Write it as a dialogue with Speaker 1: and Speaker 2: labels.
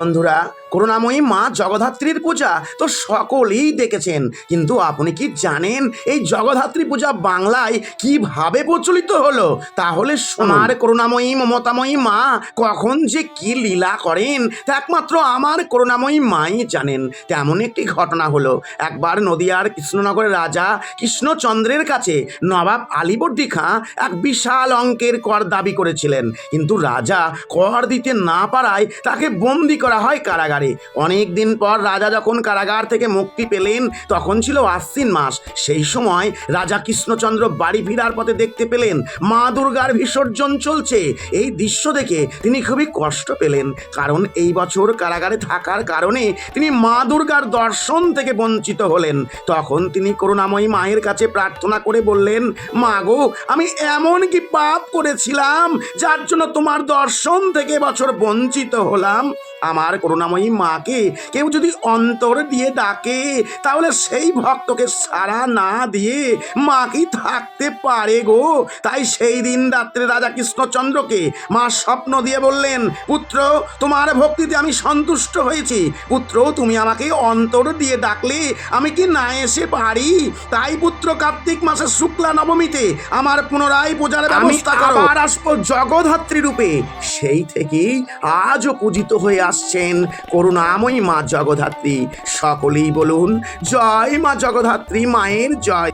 Speaker 1: বন্ধুরা করুণাময়ী মা জগধাত্রীর পূজা তো সকলেই দেখেছেন। কিন্তু আপনি কি জানেন এই জগধাত্রী পূজা বাংলায় কীভাবে প্রচলিত হলো? তাহলে সোনার করুণাময়ী মমতাময়ী মা কখন যে কি লীলা করেন তা একমাত্র আমার করুণাময়ী মাই জানেন। তেমন একটি ঘটনা হলো একবার নদিয়ার কৃষ্ণনগরের রাজা কৃষ্ণচন্দ্রের কাছে নবাব আলীবর্দী খাঁ এক বিশাল অঙ্কের কর দাবি করেছিলেন। কিন্তু রাজা কর দিতে না পারায় তাকে বন্দি করা হয় কারাগারে। অনেক দিন পর রাজা যখন কারাগার থেকে মুক্তি পেলেন, তখন ছিল আশ্বিন মাস। সেই সময় রাজা কৃষ্ণচন্দ্র বাড়ি ফিরার পথে দেখতে পেলেন, মা দুর্গার বিসর্জন চলছে। এই দৃশ্য দেখে তিনি খুবই কষ্ট পেলেন, কারণ এই বছর কারাগারে থাকার কারণে তিনি মা দুর্গার দর্শন থেকে বঞ্চিত হলেন। তখন তিনি করুণাময়ী মায়ের কাছে প্রার্থনা করে বললেন, মা গো, আমি এমন কি পাপ করেছিলাম, যার জন্য তোমার দর্শন থেকে বছর বঞ্চিত হলাম? আমার করুণাময়ী মাকে কেউ যদি অন্তর দিয়ে ডাকে তাহলে সেই ভক্তকে সাড়া না দিয়ে মা কি থাকতে পারে গো? তাই সেই দিন রাত্রে রাজা কৃষ্ণচন্দ্রকে মা স্বপ্ন দিয়ে বললেন পুত্র তোমার ভক্তিতে আমি সন্তুষ্ট হয়েছি। পুত্র তুমি আমাকে অন্তর দিয়ে ডাকলে আমি কি না এসে পারি? তাই পুত্র কার্তিক মাসের শুক্লা নবমীতে আমার পুনরায় পূজার ব্যবস্থা করো। আবার আসব জগধাত্রী রূপে। সেই থেকেই আজও পূজিত হয়ে আসছেন। করুণাময়ী মা জগধাত্রী। সকলেই বলুন জয় মা জগধাত্রী মায়ের জয়।